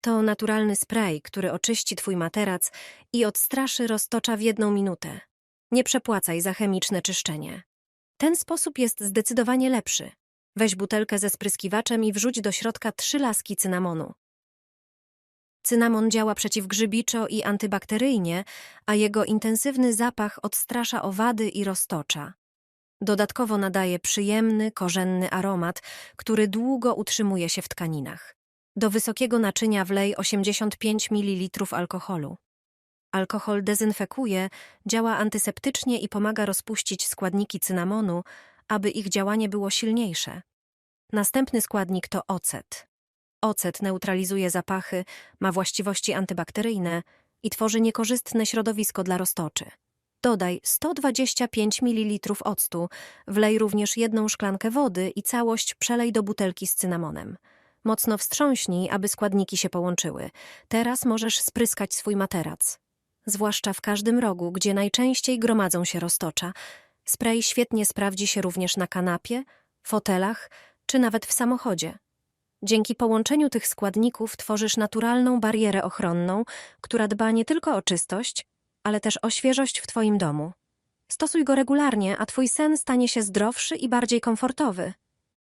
To naturalny spray, który oczyści twój materac i odstraszy roztocza w jedną minutę. Nie przepłacaj za chemiczne czyszczenie. Ten sposób jest zdecydowanie lepszy. Weź butelkę ze spryskiwaczem i wrzuć do środka trzy laski cynamonu. Cynamon działa przeciwgrzybiczo i antybakteryjnie, a jego intensywny zapach odstrasza owady i roztocza. Dodatkowo nadaje przyjemny, korzenny aromat, który długo utrzymuje się w tkaninach. Do wysokiego naczynia wlej 85 ml alkoholu. Alkohol dezynfekuje, działa antyseptycznie i pomaga rozpuścić składniki cynamonu, aby ich działanie było silniejsze. Następny składnik to ocet. Ocet neutralizuje zapachy, ma właściwości antybakteryjne i tworzy niekorzystne środowisko dla roztoczy. Dodaj 125 ml octu, wlej również jedną szklankę wody i całość przelej do butelki z cynamonem. Mocno wstrząśnij, aby składniki się połączyły. Teraz możesz spryskać swój materac. Zwłaszcza w każdym rogu, gdzie najczęściej gromadzą się roztocza. Spray świetnie sprawdzi się również na kanapie, fotelach czy nawet w samochodzie. Dzięki połączeniu tych składników tworzysz naturalną barierę ochronną, która dba nie tylko o czystość, ale też o świeżość w Twoim domu. Stosuj go regularnie, a Twój sen stanie się zdrowszy i bardziej komfortowy.